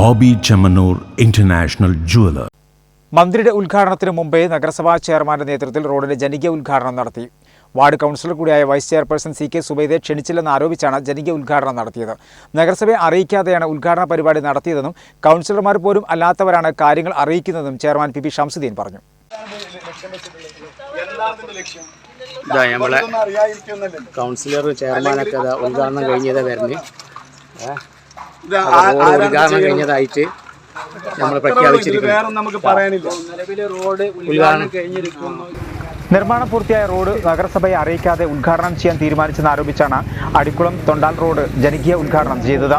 Bobby Chemmanur international jeweller. മന്ത്രിയുടെ ഉദ്ഘാടനത്തിന് മുമ്പേ നഗരസഭാ ചെയർമാന്റെ നേതൃത്വത്തിൽ റോഡിന്റെ ജനകീയ ഉദ്ഘാടനം നടത്തി. വാർഡ് കൗൺസിലർ കൂടിയായ വൈസ് ചെയർപേഴ്സൺ സി കെ സുബൈദെ ക്ഷണിച്ചില്ലെന്ന് ആരോപിച്ചാണ് ജനകീയ ഉദ്ഘാടനം നടത്തിയത്. നഗരസഭയെ അറിയിക്കാതെയാണ് ഉദ്ഘാടന പരിപാടി നടത്തിയതെന്നും കൗൺസിലർമാർ പോലും അല്ലാത്തവരാണ് കാര്യങ്ങൾ അറിയിക്കുന്നതെന്നും ചെയർമാൻ പി പി ഷംസുദ്ദീൻ പറഞ്ഞു. നമ്മളെ കൗൺസിലർ ചെയർമാനൊക്കെ ഉദ്ഘാടനം കഴിഞ്ഞതാ വരുന്നത് ഉദ്ഘാടനം കഴിഞ്ഞതായിട്ട് നമ്മൾ പ്രഖ്യാപിച്ചിരിക്കുന്നു. നിർമ്മാണം പൂർത്തിയായ റോഡ് നഗരസഭയെ അറിയിക്കാതെ ഉദ്ഘാടനം ചെയ്യാൻ തീരുമാനിച്ചെന്ന് ആരോപിച്ചാണ് അടിക്കുളം തൊണ്ടാൽ റോഡ് ജനകീയ ഉദ്ഘാടനം ചെയ്തത്.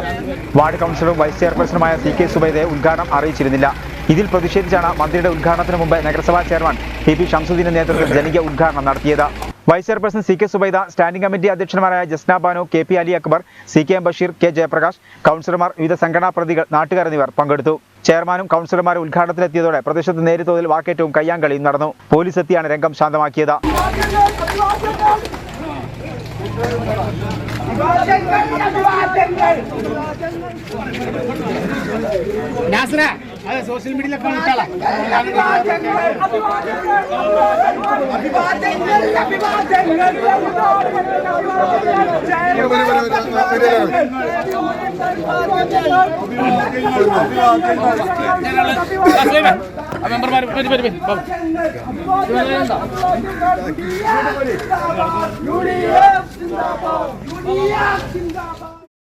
വാർഡ് കൗൺസിലറും വൈസ് ചെയർപേഴ്സണുമായ സി കെ സുബൈദയെ ഉദ്ഘാടനം അറിയിച്ചിരുന്നില്ല. ഇതിൽ പ്രതിഷേധിച്ചാണ് മന്ത്രിയുടെ ഉദ്ഘാടനത്തിന് മുമ്പ് നഗരസഭാ ചെയർമാൻ എ പി ഷംസുദ്ദീന്റെ നേതൃത്വത്തിൽ ജനകീയ ഉദ്ഘാടനം നടത്തിയത്. Vice chairperson C K Subaida standing committee അധ്യക്ഷന്മാരായ Jasna Banu K P Ali Akbar C K M Basheer K Jayaprakash കൗൺസിലർമാർ വിവിധ സംഘടനാ പ്രതികൾ നാട്ടുകാർ എന്നിവർ പങ്കെടുത്തു. ചെയർമാനും കൗൺസിലർമാരും ഉദ്ഘാടനത്തിലെത്തിയതോടെ പ്രദേശത്ത് നേരിട്ടതിൽ വാക്കേറ്റവും കയ്യാങ്കളിയും നടന്നു. പോലീസ് എത്തിയാണ് രംഗം ശാന്തമാക്കിയത്. സോഷ്യൽ മീഡിയയിലൊക്കെ ഇട്ടാളാ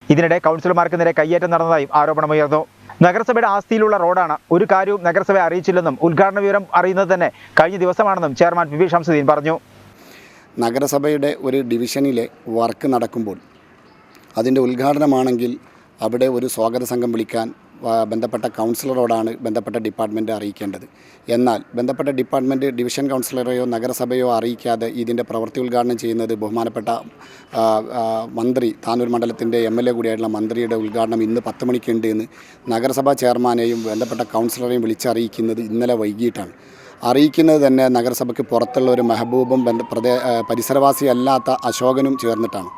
ഇതിനിടെ കൗൺസിലർമാർക്ക് നേരെ കയ്യേറ്റം നടന്നതായും ആരോപണമുയർന്നു. നഗരസഭയുടെ ആസ്തിയിലുള്ള റോഡാണ്. ഒരു കാര്യവും നഗരസഭയെ അറിയിച്ചില്ലെന്നും ഉദ്ഘാടന വിവരം അറിയുന്നത് തന്നെ കഴിഞ്ഞ ദിവസമാണെന്നും ചെയർമാൻ പി വി ഷംസുദ്ദീൻ പറഞ്ഞു. നഗരസഭയുടെ ഒരു ഡിവിഷനിലെ വർക്ക് നടക്കുമ്പോൾ അതിന്റെ ഉദ്ഘാടനമാണെങ്കിൽ അവിടെ ഒരു സ്വാഗത സംഘം വിളിക്കാൻ ബന്ധപ്പെട്ട കൗൺസിലറോടാണ് ബന്ധപ്പെട്ട ഡിപ്പാർട്ട്മെന്റ് അറിയിക്കേണ്ടത്. എന്നാൽ ബന്ധപ്പെട്ട ഡിപ്പാർട്ട്മെന്റ് ഡിവിഷൻ കൗൺസിലറെയോ നഗരസഭയോ അറിയിക്കാതെ ഇതിന്റെ പ്രവൃത്തി ഉദ്ഘാടനം ചെയ്യുന്നത് ബഹുമാനപ്പെട്ട മന്ത്രി താനൂർ മണ്ഡലത്തിന്റെ എം എൽ എ കൂടിയായിട്ടുള്ള മന്ത്രിയുടെ ഉദ്ഘാടനം ഇന്ന് പത്ത് മണിക്കുണ്ട് എന്ന് നഗരസഭാ ചെയർമാനെയും ബന്ധപ്പെട്ട കൗൺസിലറെയും വിളിച്ചറിയിക്കുന്നത് ഇന്നലെ വൈകിട്ടാണ്. അറിയിക്കുന്നത് തന്നെ നഗരസഭയ്ക്ക് പുറത്തുള്ള ഒരു മെഹബൂബും ബന്ധ പ്രദേ പരിസരവാസിയല്ലാത്ത അശോകനും ചേർന്നിട്ടാണ്.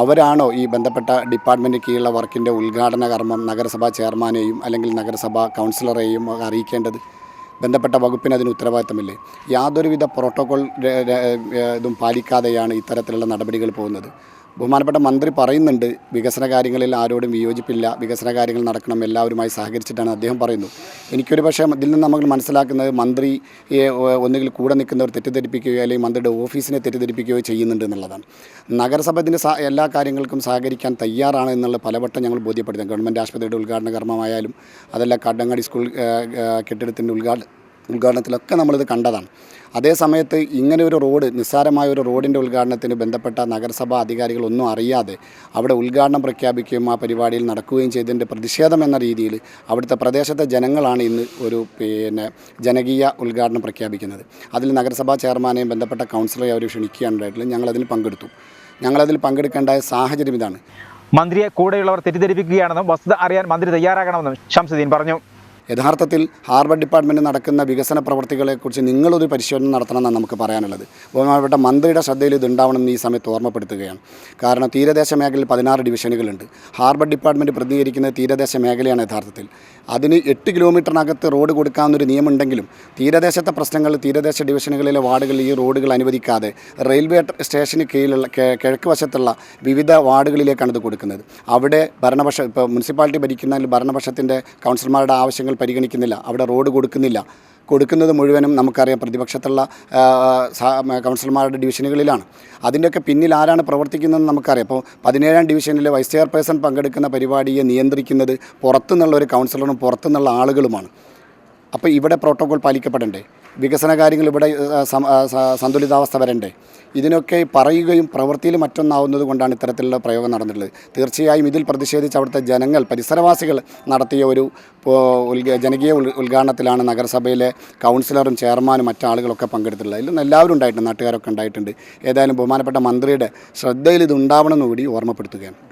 അവരാണോ ഈ ബന്ധപ്പെട്ട ഡിപ്പാർട്ട്മെന്റ് കീഴിലുള്ള വർക്കിന്റെ ഉദ്ഘാടന കർമ്മം നഗരസഭാ ചെയർമാനെയും അല്ലെങ്കിൽ നഗരസഭാ കൗൺസിലറെയും അറിയിക്കേണ്ടത്? ബന്ധപ്പെട്ട വകുപ്പിന് അതിന് ഉത്തരവാദിത്തമില്ലേ? യാതൊരുവിധ പ്രോട്ടോകോൾ ഇതും പാലിക്കാതെയാണ് ഇത്തരത്തിലുള്ള നടപടികൾ പോകുന്നത്. ബഹുമാനപ്പെട്ട മന്ത്രി പറയുന്നുണ്ട് വികസന കാര്യങ്ങളിൽ ആരോടും വിയോജിപ്പില്ല വികസന കാര്യങ്ങൾ നടക്കണം എല്ലാവരുമായി സഹകരിച്ചിട്ടാണ് അദ്ദേഹം പറയുന്നു. എനിക്കൊരു പക്ഷേ ഇതിൽ നിന്ന് നമ്മൾ മനസ്സിലാക്കുന്നത് മന്ത്രി ഒന്നുകിൽ കൂടെ നിൽക്കുന്നവർ തെറ്റിദ്ധരിപ്പിക്കുകയോ അല്ലെങ്കിൽ മന്ത്രിയുടെ ഓഫീസിനെ തെറ്റിദ്ധരിപ്പിക്കുകയോ ചെയ്യുന്നുണ്ട് എന്നുള്ളതാണ്. നഗരസഭ ഇതിന് എല്ലാ കാര്യങ്ങൾക്കും സഹകരിക്കാൻ തയ്യാറാണ് എന്നുള്ള പലവട്ടം ഞങ്ങൾ ബോധ്യപ്പെടുത്തുന്നത് ഗവൺമെന്റ് ആശുപത്രിയുടെ ഉദ്ഘാടന കർമ്മമായാലും അതല്ല കടങ്ങാടി സ്കൂൾ കെട്ടിടത്തിന്റെ ഉദ്ഘാടന ഉദ്ഘാടനത്തിലൊക്കെ നമ്മളിത് കണ്ടതാണ്. അതേ സമയത്ത് ഇങ്ങനെ ഒരു റോഡ് നിസ്സാരമായ ഒരു റോഡിന്റെ ഉദ്ഘാടനത്തിന് ബന്ധപ്പെട്ട നഗരസഭാ അധികാരികളൊന്നും അറിയാതെ അവിടെ ഉദ്ഘാടനം പ്രഖ്യാപിക്കുകയും ആ പരിപാടിയിൽ നടക്കുകയും ചെയ്തതിന്റെ പ്രതിഷേധം എന്ന രീതിയിൽ അവിടുത്തെ പ്രദേശത്തെ ജനങ്ങളാണ് ഇന്ന് ഒരു പിന്നെ ജനകീയ ഉദ്ഘാടനം പ്രഖ്യാപിക്കുന്നത്. അതിൽ നഗരസഭാ ചെയർമാനെയും ബന്ധപ്പെട്ട കൗൺസിലറെ അവർ ക്ഷണിക്കുകയുണ്ടായിട്ടുള്ളത് ഞങ്ങളതിൽ പങ്കെടുത്തു. ഞങ്ങളതിൽ പങ്കെടുക്കേണ്ട സാഹചര്യം ഇതാണ്. മന്ത്രിയെ കൂടെയുള്ളവർ തെറ്റിദ്ധരിപ്പിക്കുകയാണെന്നും വസ്തുത അറിയാൻ മന്ത്രി തയ്യാറാകണമെന്നും ഷംസുദ്ദീൻ പറഞ്ഞു. യഥാർത്ഥത്തിൽ ഹാർബർ ഡിപ്പാർട്ട്മെന്റ് നടക്കുന്ന വികസന പ്രവർത്തികളെക്കുറിച്ച് നിങ്ങളൊരു പരിശോധന നടത്തണമെന്നാണ് നമുക്ക് പറയാനുള്ളത്. ബഹുമാനപ്പെട്ട മന്ത്രിയുടെ ശ്രദ്ധയിൽ ഇതുണ്ടാവണമെന്ന് ഈ സമയത്ത് ഓർമ്മപ്പെടുത്തുകയാണ്. കാരണം തീരദേശ മേഖലയിൽ പതിനാറ് ഡിവിഷനുകളുണ്ട്. ഹാർബർ ഡിപ്പാർട്ട്മെന്റ് പ്രതികരിക്കുന്നത് തീരദേശ മേഖലയാണ് യഥാർത്ഥത്തിൽ. അതിന് എട്ട് കിലോമീറ്ററിനകത്ത് റോഡ് കൊടുക്കാവുന്നൊരു നിയമമുണ്ടെങ്കിലും തീരദേശത്തെ പ്രശ്നങ്ങൾ തീരദേശ ഡിവിഷനുകളിലെ വാർഡുകളിൽ ഈ റോഡുകൾ അനുവദിക്കാതെ റെയിൽവേ സ്റ്റേഷന് കീഴിലുള്ള കിഴക്ക് വശത്തുള്ള വിവിധ വാർഡുകളിലേക്കാണ് ഇത് കൊടുക്കുന്നത്. അവിടെ ഭരണപക്ഷ ഇപ്പോൾ മുനിസിപ്പാലിറ്റി ഭരിക്കുന്ന ഭരണപക്ഷത്തിന്റെ കൗൺസിലർമാരുടെ ആവശ്യങ്ങൾ പരിഗണിക്കുന്നില്ല. അവിടെ റോഡ് കൊടുക്കുന്നില്ല. കൊടുക്കുന്നത് മുഴുവനും നമുക്കറിയാം പ്രതിപക്ഷത്തുള്ള കൗൺസിലർമാരുടെ ഡിവിഷനുകളിലാണ്. അതിന്റെയൊക്കെ പിന്നിൽ ആരാണ് പ്രവർത്തിക്കുന്നതെന്ന് നമുക്കറിയാം. അപ്പോൾ പതിനേഴാം ഡിവിഷനിലെ വൈസ് ചെയർപേഴ്സൺ പങ്കെടുക്കുന്ന പരിപാടിയെ നിയന്ത്രിക്കുന്നത് പുറത്തുനിന്നുള്ള ഒരു കൗൺസിലറും പുറത്തുനിന്നുള്ള ആളുകളുമാണ്. അപ്പോൾ ഇവിടെ പ്രോട്ടോകോൾ പാലിക്കപ്പെടണ്ടേ? വികസന കാര്യങ്ങൾ ഇവിടെ സന്തുലിതാവസ്ഥ വരണ്ടേ. ഇതിനൊക്കെ പറയുകയും പ്രവൃത്തിയിൽ മറ്റൊന്നാവുന്നത് കൊണ്ടാണ് ഇത്തരത്തിലുള്ള പ്രയോഗം നടന്നിട്ടുള്ളത്. തീർച്ചയായും ഇതിൽ പ്രതിഷേധിച്ച് അവിടുത്തെ ജനങ്ങൾ പരിസരവാസികൾ നടത്തിയ ഒരു ജനകീയ ഉദ്ഘാടനത്തിലാണ് നഗരസഭയിലെ കൗൺസിലറും ചെയർമാനും മറ്റാളുകളൊക്കെ പങ്കെടുത്തിട്ടുള്ളത്. ഇതിൽ എല്ലാവരും ഉണ്ടായിട്ടുണ്ട് നാട്ടുകാരൊക്കെ ഉണ്ടായിട്ടുണ്ട്. ഏതായാലും ബഹുമാനപ്പെട്ട മന്ത്രിയുടെ ശ്രദ്ധയിൽ ഇത് ഉണ്ടാവണമെന്ന് കൂടി ഓർമ്മപ്പെടുത്തുകയാണ്.